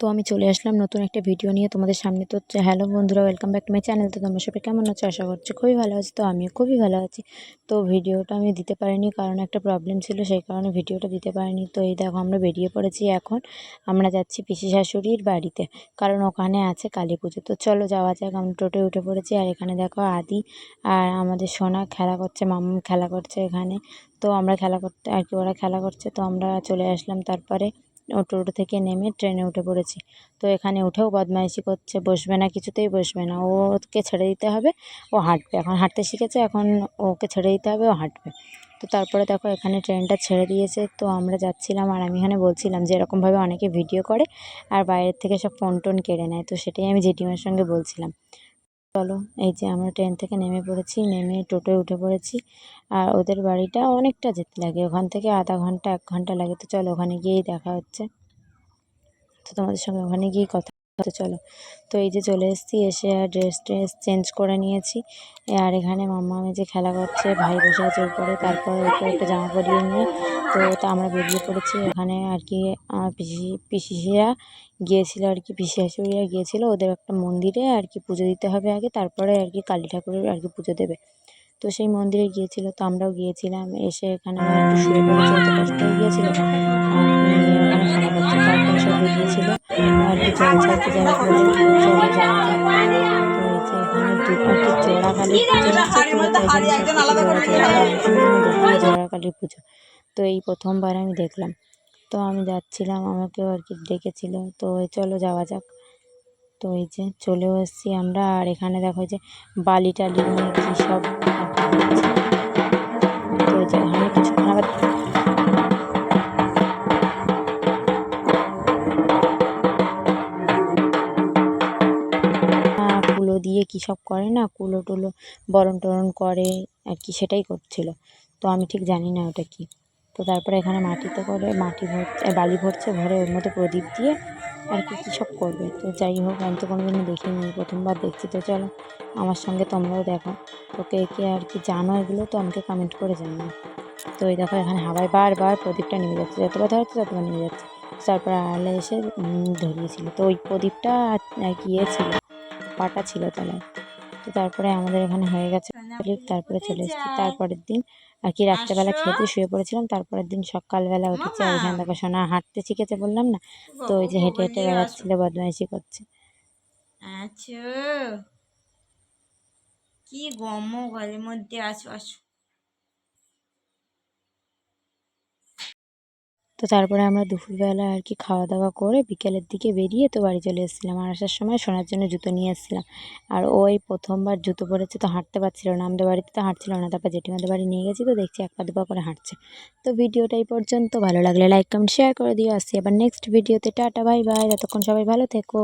তো আমি চলে আসলাম নতুন একটা ভিডিও নিয়ে তোমাদের সামনে। তো হ্যালো বন্ধুরা welcome back to my channel তো তোমরা সবাই কেমন আছো? আশা করছি খুবই ভালো আছি। তো আমিও খুবই ভালো আছি। তো ভিডিওটা আমি দিতে পারিনি, কারণ একটা প্রবলেম ছিল, সেই কারণে ভিডিওটা দিতে পারিনি। তো এই দেখো, আমরা বেরিয়ে পড়েছি এখন। আমরা যাচ্ছি পিসি শাশুড়ির বাড়িতে, কারণ ওখানে আছে কালী পুজো। তো চলো যাওয়া যাক, আমরা টোটোয় উঠে পড়েছি। আর এখানে দেখো আদি আর আমাদের সোনা খেলা করছে মাম্মা খেলা করছে এখানে। তো আমরা খেলা করতে, আর কি, ওরা খেলা করছে। তো আমরা চলে আসলাম তারপরে টোটো থেকে নেমে ট্রেনে উঠে পড়েছি। তো এখানে উঠেও বদমাইশি করছে, বসবে না, কিছুতেই বসবে না। ওকে ছেড়ে দিতে হবে, ও হাঁটবে। এখন হাঁটতে শিখেছে, এখন ওকে ছেড়ে দিতে হবে, ও হাঁটবে। তো তারপরে দেখো, এখানে ট্রেনটা ছেড়ে দিয়েছে। তো আমরা যাচ্ছিলাম আর আমি এখানে বলছিলাম যে এরকমভাবে অনেকে ভিডিও করে আর বাইরের থেকে সব ফোন টোন কেড়ে নেয়। তো সেটাই আমি জেঠিমার সঙ্গে বলছিলাম। চলো, এই যে আমরা ট্রেন থেকে নেমে পড়েছি, নেমে টোটোয় উঠে পড়েছি। আর ওদের বাড়িটা অনেকটা যেতে লাগে, ওখান থেকে আধা ঘণ্টা, এক ঘণ্টা লাগে। তো চলো, ওখানে গিয়েই দেখা হচ্ছে। তো তোমাদের সঙ্গে ওখানে গিয়েই কথা তো চলো। তো এই যে চলে এসেছি, এসে আর ড্রেস ট্রেস চেঞ্জ করে নিয়েছি। আর এখানে মাম্মা আমি যে খেলা করছে, ভাই বসে আছে উপরে, তারপর ওকে একটা জামা পরিয়ে নিয়ে, তো তা আমরা বেরিয়ে পড়েছি। এখানে আর কি পিসি, পিসিরা গিয়েছিল আর কি, পিসি শাশুড়িরা গিয়েছিল, ওদের একটা মন্দিরে আর কি পুজো দিতে হবে আগে, তারপরে আর কি কালী ঠাকুরের আর কি পুজো দেবে। তো সেই মন্দিরে গিয়েছিল, তো আমরাও গিয়েছিলাম, এসে এখানে একটু শুয়ে পড়েছি কষ্ট হয়ে গিয়েছিল। ওখানে খেলা করছে তারপরে সব বেরিয়েছিল আর কি জল ছাড়তে যাবে বলে চলে যাওয়া যাক তো এই যে এখানে দু আর কি জোড়া কালী পুজো তো এই প্রথমবার আমি দেখলাম। তো আমি যাচ্ছিলাম, আমাকেও আর কি ডেকেছিল। তো চলো যাওয়া যাক। তো এই যে চলেও এসেছি আমরা। আর এখানে দেখো যে বালি টালি নিয়ে কী সব তো কী সব করে না কুলো টুলো বরণ টরণ করে আর কি সেটাই করছিল। তো আমি ঠিক জানি না ওটা কী। তো তারপরে এখানে মাটিতে করে মাটি ভরছে বালি ভরছে, ভরে ওর মধ্যে প্রদীপ দিয়ে আর কি কী সব করবে। তো যাই হোক, আমি তো কোনো দিনও দেখিনি প্রথমবার দেখছি। তো চলো, আমার সঙ্গে তোমরাও দেখো। তো কে কে আর কি জানো এগুলো, তো আমাকে কমেন্ট করে জানাও। তো এই দেখো, এখানে হাওয়ায় বারবার প্রদীপটা নেমে যাচ্ছে। যতবার ধরাচ্ছে ততবার নেমে যাচ্ছে। তারপর আড়ালে এসে ধরিয়েছিল। তো ওই প্রদীপটা আর কি ইয়ে ছিল। পাটা ছিল তলায় তো তারপরে আমাদের এখানে হয়ে গেছে তারপরে চলে এসেছি। তারপরের দিন আর কি রাত্রেবেলা খেতে শুয়ে পড়েছিলাম তারপরের দিন সকালবেলা উঠেছে আর থেকে দেখো সোনা হাঁটতে শিখেছে বললাম না? তো ওই যে হেঁটে হেঁটে বেড়াচ্ছিল বদমাইশি করছে। আচ্ছা কি গম গলের মধ্যে আছো আসো। তো তারপরে আমরা দুপুরবেলা আর কি খাওয়া দাওয়া করে বিকেলের দিকে বেরিয়ে তো বাড়ি চলে এসেছিলাম। আর আসার সময় সোনার জন্য জুতো নিয়ে এসেছিলাম। আর ওই প্রথমবার জুতো পরেছে তো হাঁটতে পারছিল না। আমাদের বাড়িতে তো হাঁটছিল না। তারপর জেঠিমাদের বাড়ি নিয়ে গেছি তো দেখছি এক পা দুপা করে হাঁটছে। তো ভিডিওটা এই পর্যন্ত। ভালো লাগলে লাইক কমেন্ট শেয়ার করে দিয়ে আসছি আবার নেক্সট ভিডিওতে টাটা বাই বাই যতক্ষণ সবাই ভালো থেকো।